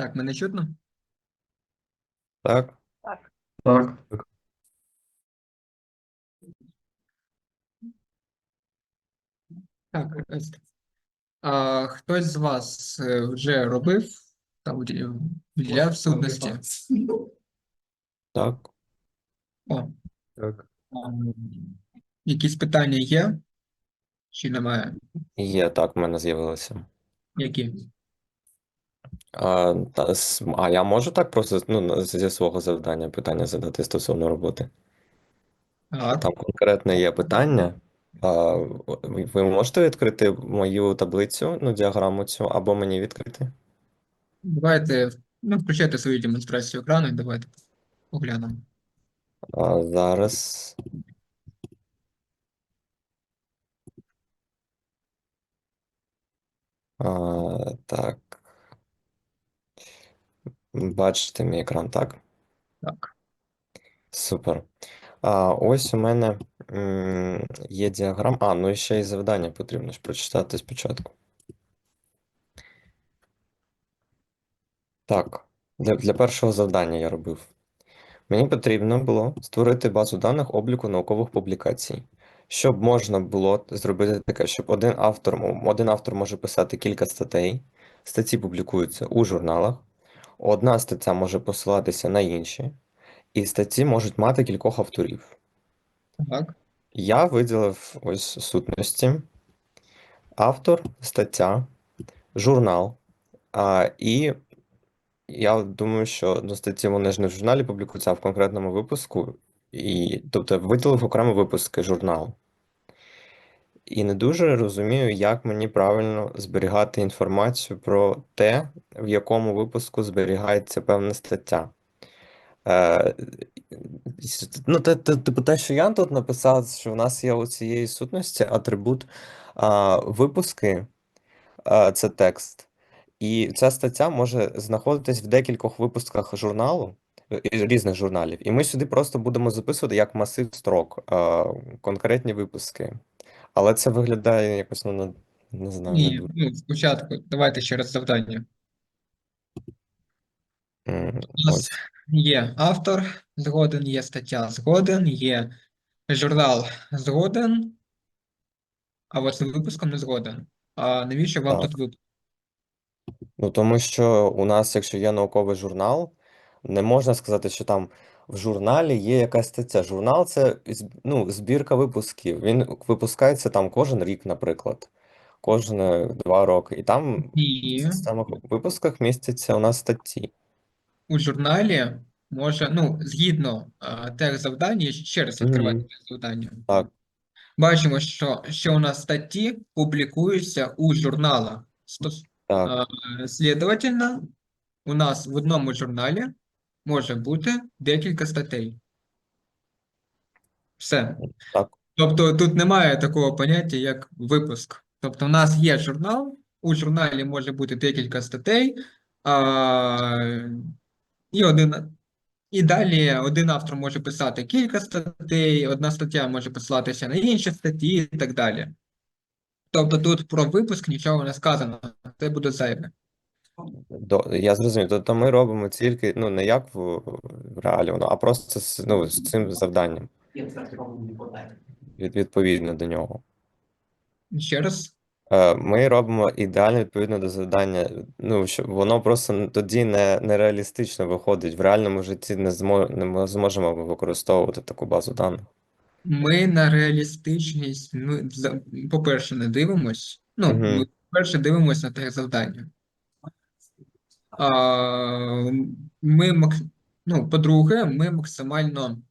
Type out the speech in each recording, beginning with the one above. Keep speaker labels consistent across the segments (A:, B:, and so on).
A: Так, мене чутно?
B: Так,
C: Так.
A: Так, гаразд. А, хтось з вас е, вже робив та виділяв сутності?
B: так,
A: О,
B: так.
A: якісь питання є? Чи немає?
B: Є, так, в мене з'явилося.
A: Які?
B: А, та, с- а я можу так просто ну, на- зі свого завдання питання задати стосовно роботи?
A: Так,
B: Там конкретне є питання. А, ви ви можете відкрити мою таблицю, ну, діаграму цю, або мені відкрити?
A: давайте, ну, включайте свою демонстрацію екрану і давайте поглянемо.
B: А, зараз. А, так. Бачите мій екран, так?
A: Так,
B: Супер. А, ось у мене м, є діаграма. А, ну і ще й завдання потрібно ж прочитати спочатку. Так, для, для першого завдання я робив. Мені потрібно було створити базу даних обліку наукових публікацій. Щоб можна було зробити таке, щоб один автор, один автор може писати кілька статей, статті публікуються у журналах, одна стаття може посилатися на інші, і статті можуть мати кількох авторів.
A: так,
B: Я виділив ось сутності, автор, стаття, журнал. А, і я думаю, що ну, статті вони ж не в журналі публікуються, а в конкретному випуску. І, тобто виділив окремо випуски журналу. І не дуже розумію, як мені правильно зберігати інформацію про те, в якому випуску зберігається певна стаття. Е, ну, типу, те, що я тут написав, що в нас є у цієї сутності атрибут а, випуски, а, це текст. І ця стаття може знаходитись в декількох випусках журналу, е, різних журналів. І ми сюди просто будемо записувати як масив строк, а, конкретні випуски. Але це виглядає якось, ну, не, не знаю, не
A: ні,
B: дуже.
A: ну, спочатку, давайте ще раз завдання.
B: М,
A: У нас
B: Ось.
A: є автор згоден, є стаття згоден, є журнал згоден, а от з випуском не згоден. А навіщо вам
B: Так.
A: тут випуск?
B: Ну, тому що у нас, якщо є науковий журнал, не можна сказати, що там в журналі є якась стаття. Журнал це ну, збірка випусків. Він випускається там кожен рік, наприклад, кожні два роки. І там
A: І
B: в самих випусках містяться у нас статті.
A: у журналі може, ну, згідно а, тех завдань, я ще раз відкриваю
B: Мгм.
A: тех завдання.
B: Так.
A: Бачимо, що, що у нас статті публікуються у журналах. Стос-
B: Так,
A: Слідовательно, у нас в одному журналі може бути декілька статей. Все.
B: так,
A: Тобто тут немає такого поняття, як випуск. Тобто, у нас є журнал, у журналі може бути декілька статей, а, і один. І далі один автор може писати кілька статей, одна стаття може посилатися на інші статті і так далі. Тобто тут про випуск нічого не сказано, це буде зайве.
B: До, я зрозумів. Тобто ми робимо тільки, ну, не як в, в реалі, воно, а просто з, ну, з цим завданням, від, відповідно до нього.
A: Ще раз.
B: Е, Ми робимо ідеально відповідно до завдання. Ну, що воно просто тоді не, нереалістично виходить. В реальному житті не, змо, не зможемо використовувати таку базу даних.
A: Ми на реалістичність, ну, за- по-перше, не дивимось. Ну,
B: Мгм.
A: ми, по-перше, дивимось на те завдання. Ми, ну, по-друге, ми максимально,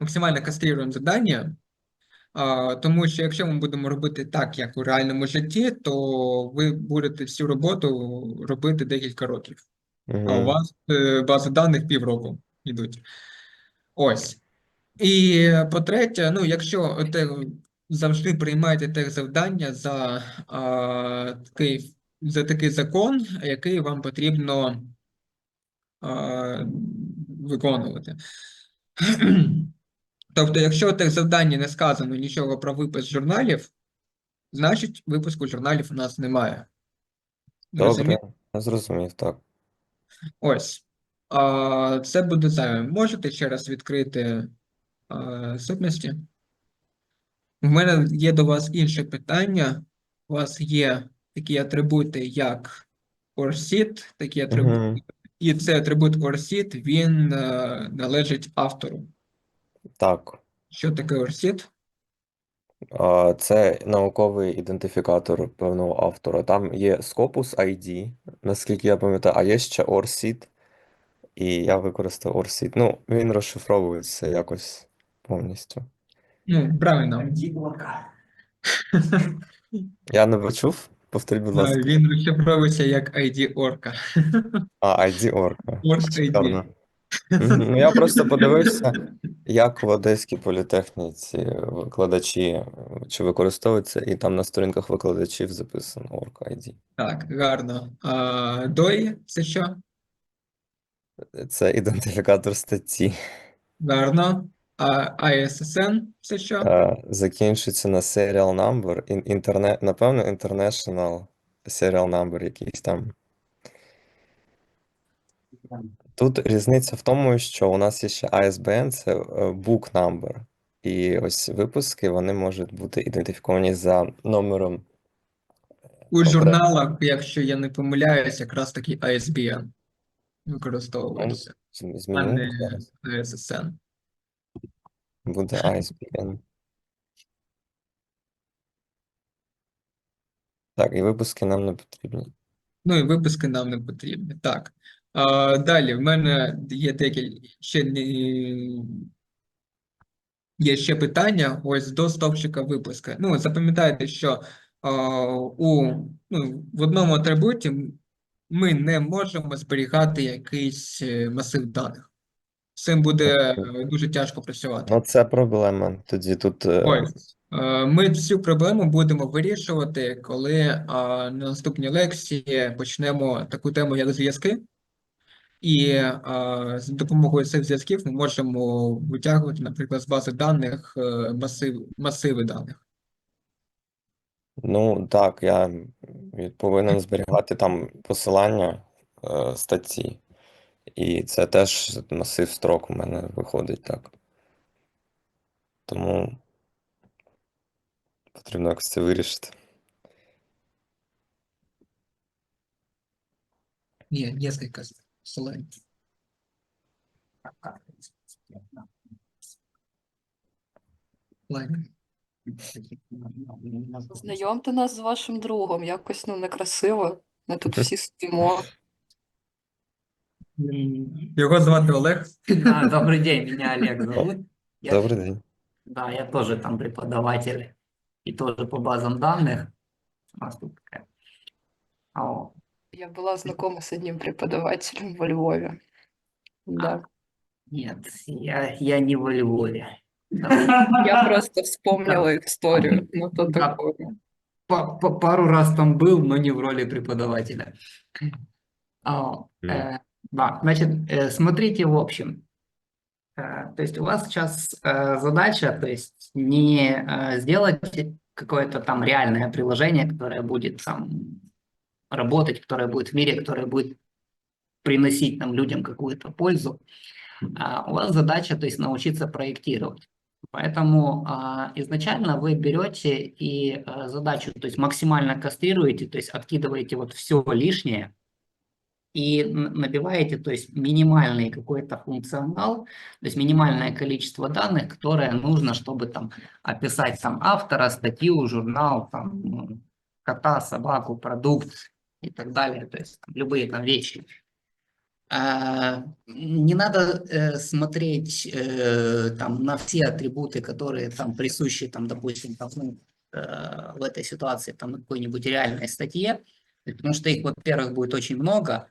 A: максимально каструємо завдання, тому що якщо ми будемо робити так, як у реальному житті, то ви будете всю роботу робити декілька років. А у вас е, бази даних півроку йдуть. Ось. І по-третє, ну, якщо те, завжди приймаєте тех завдання за, а, такий, за такий закон, який вам потрібно а, виконувати. Тобто, якщо в тех завданні не сказано нічого про випуск журналів, значить випуску журналів у нас немає.
B: Добре, я зрозумів, так.
A: Ось. А, це буде зайве. Можете ще раз відкрити а, сутності? У мене є до вас інше питання. У вас є такі атрибути, як ORCID, такі атрибути,
B: Мгм.
A: і цей атрибут ORCID, він е, належить автору.
B: Так.
A: Що таке ORCID?
B: А, Це науковий ідентифікатор певного автора. Там є Scopus ID, наскільки я пам'ятаю, а є ще ORCID, і я використав ORCID. Ну, він розшифровується якось повністю.
A: Ну, правильно.
B: Я не почув? Повторіть, будь ласка.
A: Він розшифровується як ID орка.
B: А, ID Орка.
A: ID.
B: Ну, я просто подивився, як в Одеській політехніці викладачі чи використовуються, і там на сторінках викладачів записано Orca ID.
A: Так, гарно. А, DOI – це що?
B: Це ідентифікатор статті.
A: Гарно. А ISSN – це що?
B: Е, Закінчується на serial number. ін- Інтернет, напевно, international serial number якийсь там. Тут різниця в тому, що у нас є ще ISBN, це е, book number. І ось випуски вони можуть бути ідентифіковані за номером.
A: У
B: окремо.
A: журналах, якщо я не помиляюсь, якраз таки ISBN використовується, а не. ISSN.
B: Буде ISBN. Так, і випуски нам не потрібні.
A: Ну і виписки нам не потрібні. Так. А, далі, в мене є декілька ще не... Є ще питання ось до стовпчика випуска. Ну, запам'ятайте, що а, у, ну, в одному атрибуті ми не можемо зберігати якийсь е, масив даних. З цим буде е, дуже тяжко працювати.
B: Ну, це проблема. Тоді тут е,
A: Ось. Е, Ми цю проблему будемо вирішувати, коли на наступній лекції почнемо таку тему, як зв'язки. І з допомогою цих зв'язків ми можемо витягувати, наприклад, з бази даних масив, масиви даних.
B: Ну, так, я повинен зберігати там посилання статті. І це теж масив строк у мене виходить так. Тому потрібно якось це вирішити.
A: Є несколько посилань. Ладно.
C: Знайомте нас з вашим другом, якось ну некрасиво. Ми тут всі сидимо.
A: Його звати Олег.
D: Да, добрый день, меня Олег зовут. Я,
B: Добрий день.
D: да, я тоже там преподаватель и тоже по базам данных. У нас тут такая. А, о,
C: Я була знакома з одним преподавателем во Львові. Да.
D: нет, я, я не во Львове.
C: Я просто вспомнила історію. Ну то
D: Да.
C: такое.
D: Па- па- Пару раз там был, но не в роли преподавателя. А,
B: М.
D: э, да, значит, э, смотрите в общем. Э, То есть у вас сейчас э, задача, то есть не э, сделать какое-то там реальное приложение, которое будет там работать, которое будет в мире, которое будет приносить нам людям какую-то пользу. А у вас задача, то есть научиться проектировать. Поэтому а, изначально вы берете и а, задачу, то есть максимально кастрируете, то есть откидываете вот все лишнее и набиваете, то есть минимальный какой-то функционал, то есть минимальное количество данных, которое нужно, чтобы там описать там автора, статью, журнал, там кота, собаку, продукт и так далее, то есть там, любые там вещи. А, Не надо э, смотреть э, там на все атрибуты, которые там присущи, там, допустим, там, ну, э, в этой ситуации, там, на какой-нибудь реальной статье, потому что их, во-первых, будет очень много,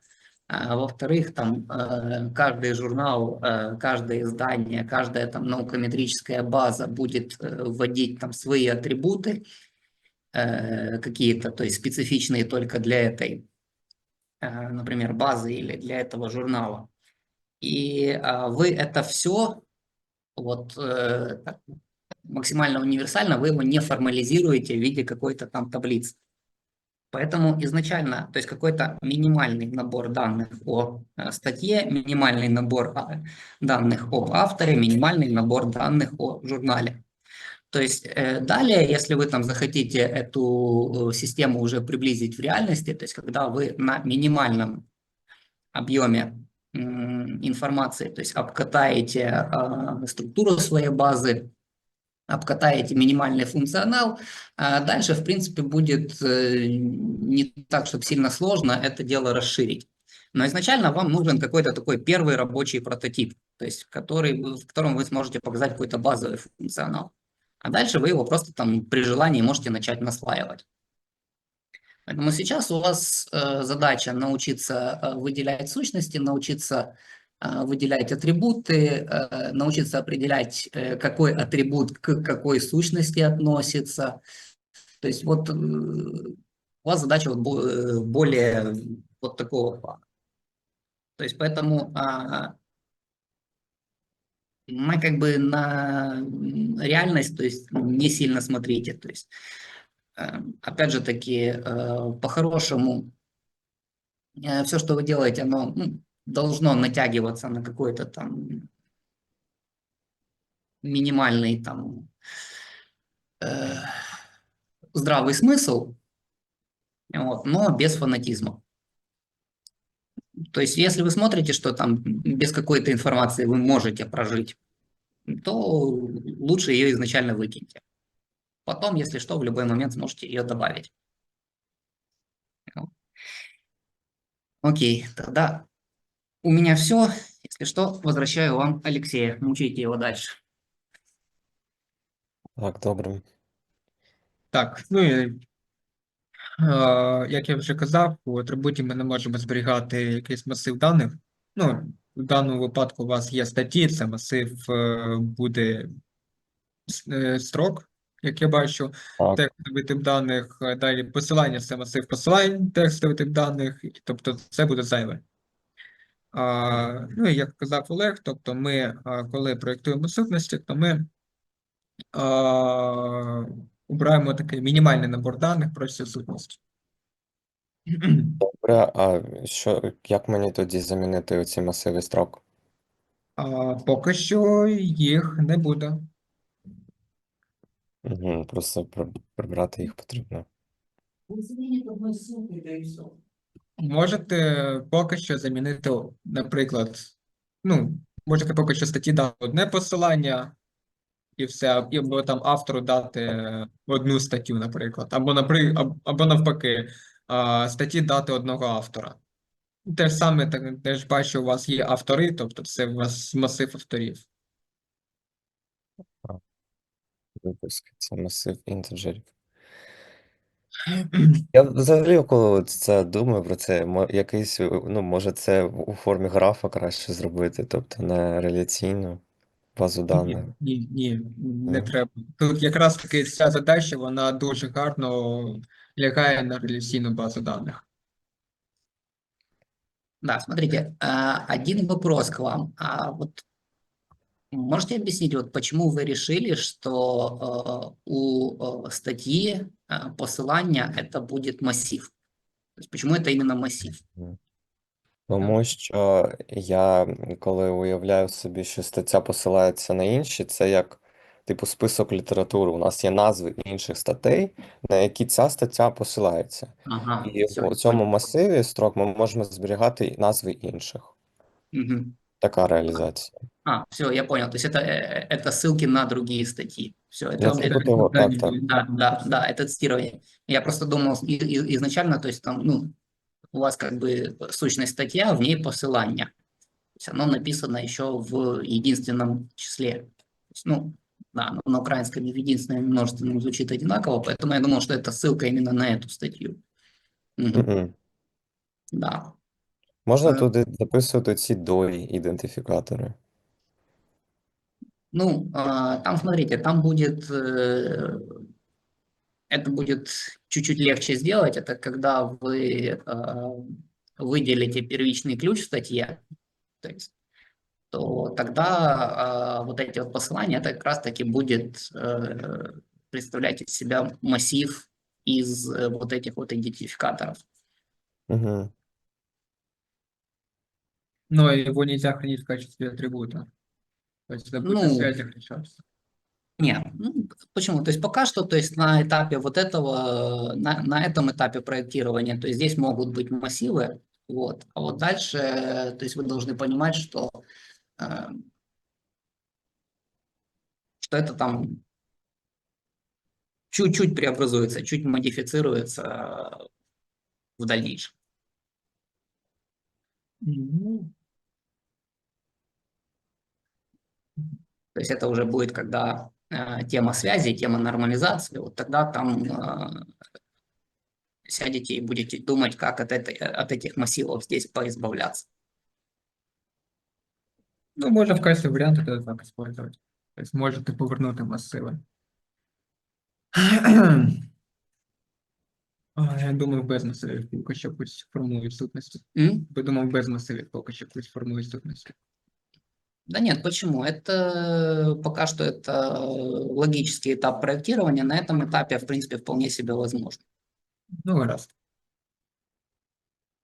D: во-вторых, там э, каждый журнал, э, каждое издание, каждая там наукометрическая база будет э, вводить там свои атрибуты какие-то, то есть специфичные только для этой например, базы или для этого журнала. И а, вы это все вот максимально универсально, вы его не формализируете в виде какой-то там таблицы. Поэтому изначально, то есть какой-то минимальный набор данных о э, статье, минимальный набор а, данных об авторе, минимальный набор данных о журнале. То есть э, далее, если вы там захотите эту э, систему уже приблизить в реальности, то есть когда вы на минимальном объеме информации, то есть обкатаете а, структуру своей базы, обкатаете минимальный функционал, а дальше, в принципе, будет э, не так, чтобы сильно сложно это дело расширить. Но изначально вам нужен какой-то такой первый рабочий прототип, то есть который, в котором вы сможете показать какой-то базовый функционал. А дальше вы его просто там при желании можете начать наслаивать. Поэтому сейчас у вас э, задача научиться э, выделять сущности, научиться выделять атрибуты, э, научиться определять, э, какой атрибут к какой сущности относится. То есть вот э, у вас задача вот бо- более вот такого плана. То есть поэтому а, мы как бы на реальность, то есть не сильно смотрите. То есть опять же таки, по-хорошему, все, что вы делаете, оно ну, должно натягиваться на какой-то там минимальный там э, здравый смысл, вот, но без фанатизма. То есть, если вы смотрите, что там без какой-то информации вы можете прожить, то лучше ее изначально выкиньте. Потом, если что, в любой момент сможете ее добавить. Окей, тогда у меня все. Если что, возвращаю вам Алексея. Мучайте его дальше.
B: Так, добре.
A: Так, ну і е, як я вже казав, у атрибуті ми не можемо зберігати якийсь масив даних. Ну, в даному випадку у вас є статті, це масив е, буде е, строк, як я бачу,
B: Так.
A: текстовий тип даних, е, далі посилання це масив посилань, текстовий тип даних, і- тобто це буде зайве. А, ну і як казав Олег, тобто ми, коли проєктуємо сутності, то ми а, обираємо такий мінімальний набор даних про цю сутність.
B: Добре, а що, як мені тоді замінити оці масиви строк?
A: А, поки що їх не буде.
B: Угу, просто прибрати їх потрібно.
A: Можете поки що замінити, наприклад, ну, можете поки що статті дати одне посилання, і все, і- або там автору дати одну статтю, наприклад, або, напри... аб- або навпаки, статті дати одного автора. Те ж саме, так, теж бачу, у вас є автори, тобто це у вас масив авторів.
B: Випуск, це масив інтеджерів. Я взагалі, коли от це думаю про це, мо- якийсь, ну, може, це в- у формі графа краще зробити, тобто не реляційну базу даних.
A: Ні, ні, не
B: Ні?
A: треба. Тут якраз таки ця задача, вона дуже гарно лягає на реляційну базу даних.
D: Да, смотрите, а, один вопрос к вам. А вот можете объяснить, вот почему вы решили, что э, у э, статьи э, посылания это будет массив? То есть почему это именно массив?
B: Тому що я, коли уявляю собі, що стаття посилається на інші, це як типу список літератури. У нас є назви інших статей, на які ця стаття посилається.
D: Ага,
B: І
D: всё,
B: у цьому масиві строк ми можемо зберігати і назви інших.
D: Мгм.
B: Така реалізація.
D: А, все, я понял. То есть это, э, это ссылки на другие статьи. Все, это,
B: Ну,
D: это-
B: типу того, так, так.
D: Да, да, да, это цитирование. Я просто думал и- и- изначально, то есть там, ну, у вас как бы сущность статья, в ней посылание. То есть оно написано еще в единственном числе. То есть, ну, да, оно на украинском и в единственном и множественном звучит одинаково, поэтому я думал, что это ссылка именно на эту статью. Мгм,
B: Мгм.
D: Да.
B: Можна
D: Е.
B: туди записувати ці дої ідентифікатори.
D: Ну, а, там, смотрите, там будет, э, это будет чуть-чуть легче сделать. Это когда вы а, выделите первичный ключ в статье, то есть, то тогда а, вот эти вот посылания, это как раз-таки будет э, представлять из себя массив из э, вот этих вот идентификаторов.
B: Угу.
A: Но его нельзя хранить в качестве атрибута. То есть на
D: Ну,
A: связях решаться.
D: Нет, ну, почему? То есть пока что, то есть на этапе вот этого, на, на этом этапе проектирования, то есть здесь могут быть массивы, вот, а вот дальше, то есть вы должны понимать, что, э, что это там чуть-чуть преобразуется, чуть модифицируется э, в дальнейшем.
A: Ну,
D: То есть это уже будет, когда э, тема связи, тема нормализации, вот тогда там э, сядете и будете думать, как от, этой, от этих массивов здесь поизбавляться.
A: Ну, можно в качестве варианта это так использовать. То есть можете повернути масиви. А, Я думаю, без масивів поки що якусь формують сутності.
D: М?
A: Я думав, без масивів поки що якусь формують сутності.
D: Да нет, почему? Это пока что это логический этап проектирования. На этом этапе, в принципе, вполне себе возможно.
A: Ну, гаразд.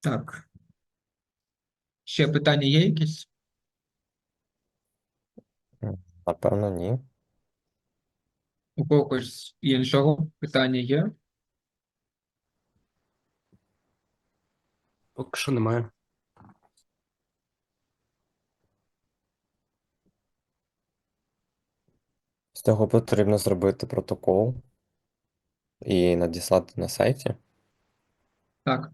A: Так. Ще питання є якісь?
B: Напевно, ні.
A: У когось іншого питання є?
E: Поки що немає.
B: З цього потрібно зробити протокол і надіслати на сайті.
A: Так.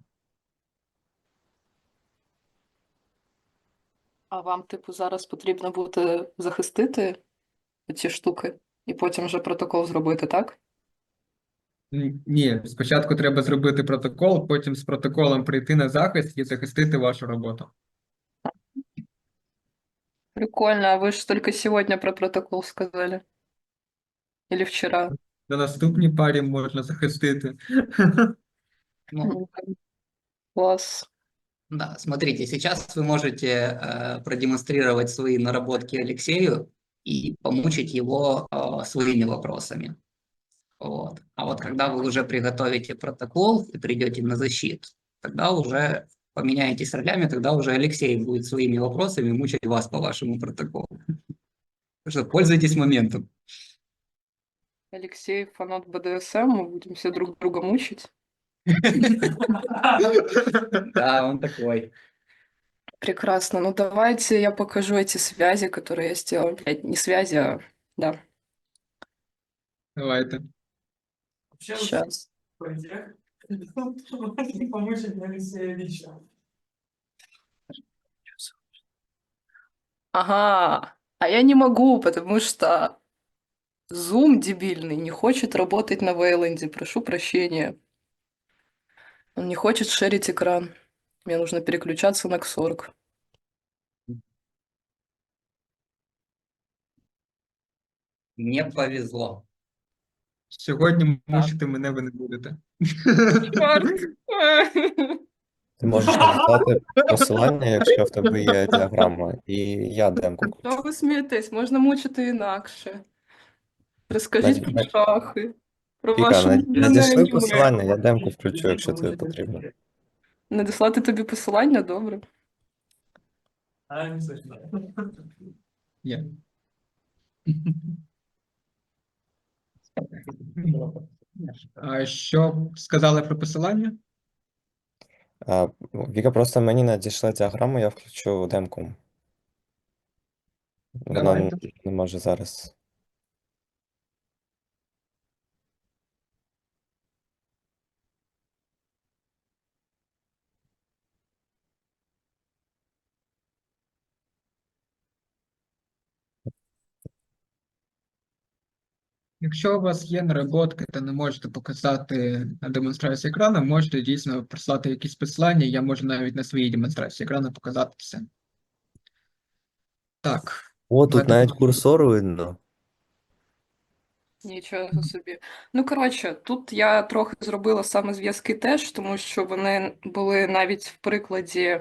C: А вам, типу, зараз потрібно буде захистити ці штуки і потім вже протокол зробити, так?
A: Ні, спочатку треба зробити протокол, потім з протоколом прийти на захист і захистити вашу роботу.
C: Прикольно, а вы же только сегодня про протокол сказали. Или вчера.
A: На наступній парі можна захистити.
D: Ну,
C: Класс.
D: да, смотрите, сейчас вы можете э, продемонстрировать свои наработки Алексею и помучить его э, своими вопросами. Вот. А вот когда вы уже приготовите протокол и придете на защиту, тогда уже поменяетесь ролями, тогда уже Алексей будет своими вопросами мучить вас по вашему протоколу. Так что пользуйтесь моментом.
C: Алексей фанат БДСМ, мы будем все друг друга мучить.
D: Да, он такой.
C: Прекрасно. Ну давайте я покажу эти связи, которые я сделал. Блядь, не связи, а... Да, сейчас.
F: Помочь Алексея лично.
C: Ага, а я не могу, потому что Zoom дебильный не хочет работать на Вейленде. Прошу прощения. Он не хочет шерить экран. Мне нужно переключаться на Xorg.
D: Мне повезло.
A: Сьогодні мучити мене ви не будете.
B: Ти можеш надіслати посилання, якщо в тебе є діаграма, і я демку
C: Що
B: включу.
C: ви смієтесь? Можна мучити інакше. Розкажіть про шахи, про вашу
B: над- надійшли посилання, я демку включу, якщо тобі потрібно.
C: Надіслати тобі посилання? Добре.
A: Є. А що сказали про посилання?
B: А, Віка, просто мені надійшла діаграму, я включу демку. Вона
A: Давайте.
B: не може зараз.
A: Якщо у вас є наработки та не можете показати на демонстрації екрану, можете дійсно прислати якісь посилання, я можу навіть на своїй демонстрації екрану показати все. Так,
B: О, тут
A: Давайте
B: навіть курсор видно.
C: Нічого собі. Ну, коротше, тут я трохи зробила саме зв'язки теж, тому що вони були навіть в прикладі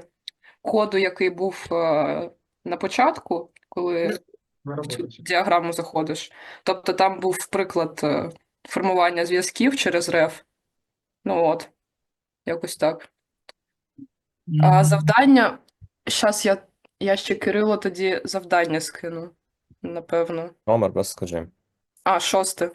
C: коду, який був е, на початку, коли в цю діаграму заходиш. Тобто там був приклад е, формування зв'язків через реф. Ну от, якось так. А завдання. Щас я, я ще Кирило тоді завдання скину, напевно.
B: Номер розкажи.
C: А, шосте.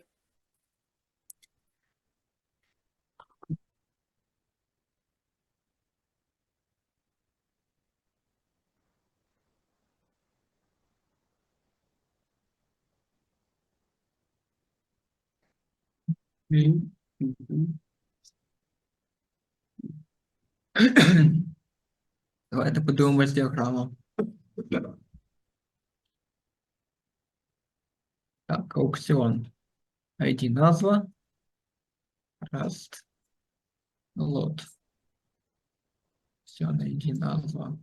A: Мгм. Мгм. Давайте подивимось діаграму. Так, аукціон. ID назва. Раз. Лот. Аукціон ID назва.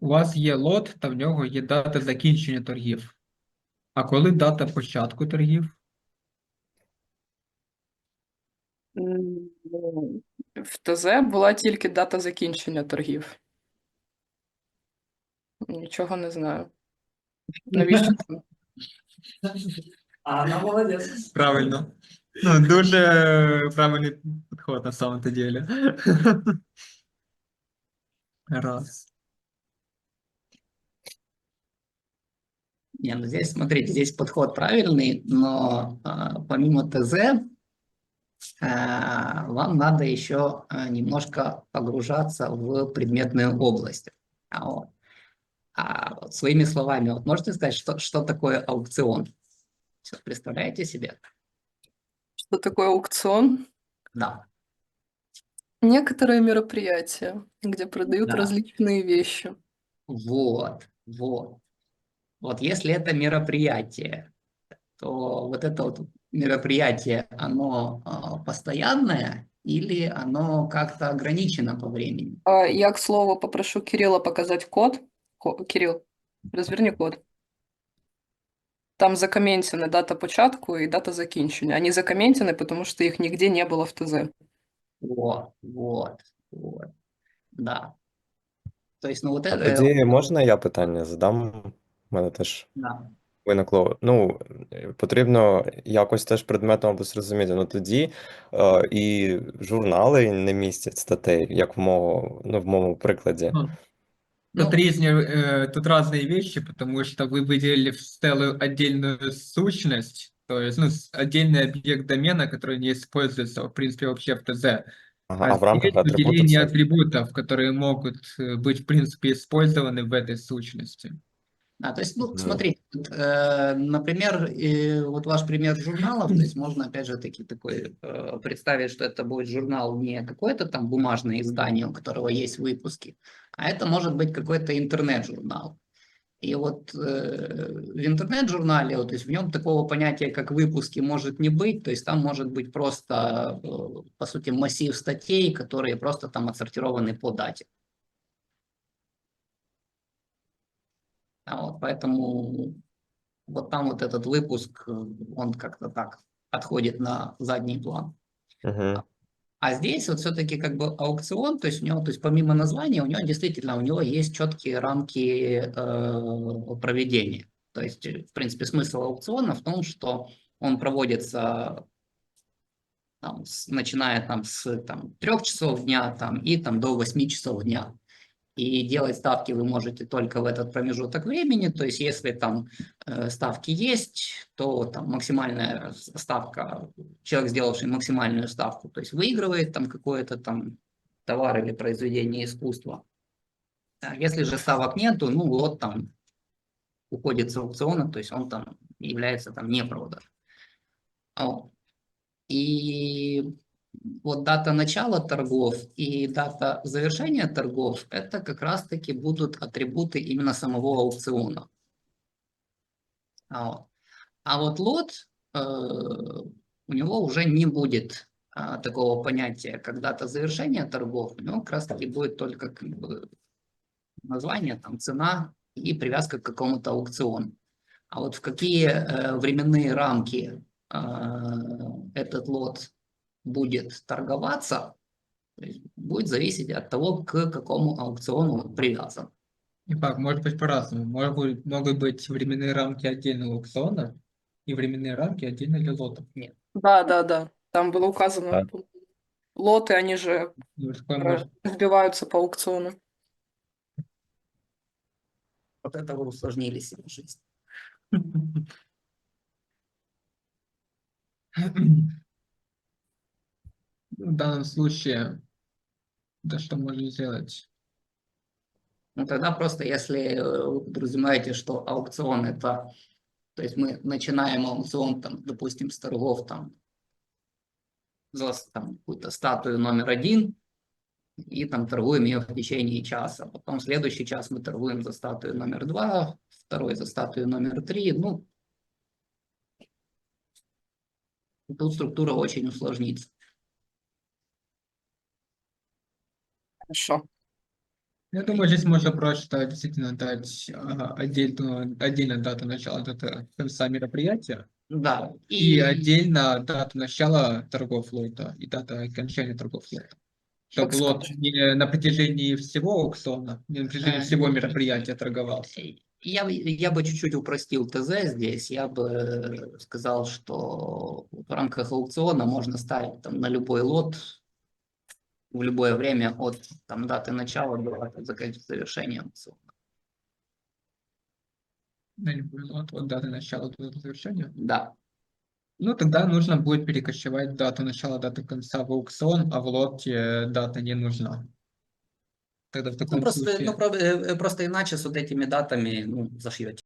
A: У вас є лот, та в нього є дата закінчення торгів. А коли дата початку торгів?
C: Ну, В ТЗ була тільки дата закінчення торгів. Нічого не знаю. Навіщо це?
F: А она молодец.
A: Правильно. Ну, дуже правильний підход на самом-то деле. Раз.
D: Не, ну здесь, смотрите, здесь подход правильный, но а, помимо ТЗ а, вам надо еще а, немножко погружаться в предметную область. А, вот. А вот своими словами, вот можете сказать, что, что такое аукцион? Всё, представляете себе?
C: Что такое аукцион?
D: Да.
C: Некоторые мероприятия, где продают
D: Да.
C: различные вещи.
D: Вот, вот. Вот если это мероприятие, то вот это вот мероприятие, оно а, постоянное или оно как-то ограничено по времени?
C: А я, к слову, попрошу Кирилла показать код. Ко- Кирилл, разверни код. Там закоментена дата початку и дата закінчення. Они закоментены, потому что их нигде не было в ТЗ.
D: Вот, вот, вот. Да. То есть, ну вот
B: А
D: это...
B: тоді можна я питання задам? У мене теж
D: Да.
B: виникло. Ну, е, потрібно якось теж предметно або зрозуміти. Ну тоді е, і журнали не містять статей, як в мого, ну, в моєму прикладі.
A: Ну,
D: Ну,
A: Тут разные, э, тут разные вещи, потому что вы выделили в целую отдельную сущность, то есть, ну, с- отдельный объект домена, который не используется, в принципе, вообще в ТЗ.
B: Ага, а в
A: здесь
B: рамках атрибутів
A: выделение
B: це-
A: атрибутов, которые могут э, быть, в принципе, использованы в этой сущности.
D: А, то есть, ну,
B: Мгм.
D: смотрите, вот, э, например, э, вот ваш пример журналов, то есть можно, опять же, таки такой э, представить, что это будет журнал не какое-то там бумажное издание, у которого есть выпуски, а это может быть какой-то интернет-журнал. И вот э, в интернет-журнале, вот, то есть в нем такого понятия, как выпуски, может не быть, то есть там может быть просто, э, по сути, массив статей, которые просто там отсортированы по дате. А вот поэтому вот там вот этот выпуск, он как-то так отходит на задний план.
B: Мгм.
D: А здесь вот все-таки как бы аукцион, то есть у него, то есть помимо названия, у него действительно, у него есть четкие рамки э, проведения. То есть, в принципе, смысл аукциона в том, что он проводится там, с- начиная там с там, 3 часов дня там, и там, до 8 часов дня. И делать ставки вы можете только в этот промежуток времени. То есть, если там э, ставки есть, то там максимальная ставка, человек, сделавший максимальную ставку, то есть выигрывает там какой-то там товар или произведение искусства. А если же ставок нету, ну вот там уходит с аукциона, то есть он там является там не продан. Вот. И вот дата начала торгов и дата завершения торгов, это как раз-таки будут атрибуты именно самого аукциона. А вот, лот, э, у него уже не будет а, такого понятия, как дата завершения торгов, у него как раз-таки будет только название, там, цена и привязка к какому-то аукциону. А вот в какие э, временные рамки этот лот будет торговаться, то есть будет зависеть от того, к какому аукциону он привязан.
A: И так, может быть по-разному. Может быть, могут быть временные рамки отдельного аукциона и временные рамки отдельно для лотов.
C: Да, да, да. Там было указано.
B: Так.
C: Лоты, они же
A: Ну,
C: сбиваются по аукциону.
D: Вот это вы усложнили себе жизнь.
A: В данном случае, да что можно сделать?
D: Ну, тогда просто, если э, вы подразумеваете, что аукцион это, то есть мы начинаем аукцион, там, допустим, с торгов там, за там, какую-то статую номер один, и там торгуем ее в течение часа. Потом следующий час мы торгуем за статую номер два, второй за статую номер три. Ну, тут структура очень усложнится.
C: Хорошо.
A: Я думаю, здесь можно просто действительно дать а, отдельную, отдельно дату начала, дату конца мероприятия
D: Да,
A: и отдельно дату начала торгов лота и дата окончания торгов лота. Чтобы лот не на протяжении всего аукциона, не на протяжении
D: Э,
A: всего мероприятия торговался.
D: Я, бы- я бы чуть-чуть упростил ТЗ здесь. Я бы сказал, что в рамках аукциона можно ставить там, на любой лот в любое время от там, даты начала до даты завершения аукциона.
A: На любой лот от даты начала до даты завершения.
D: Да.
A: Ну, тогда нужно будет перекочевать дату начала, дату конца в аукцион, а в лоте дата не нужна. Тогда в
D: Ну,
A: таком
D: просто,
A: случае...
D: ну, э, э, просто иначе с вот этими датами ну, зашьете.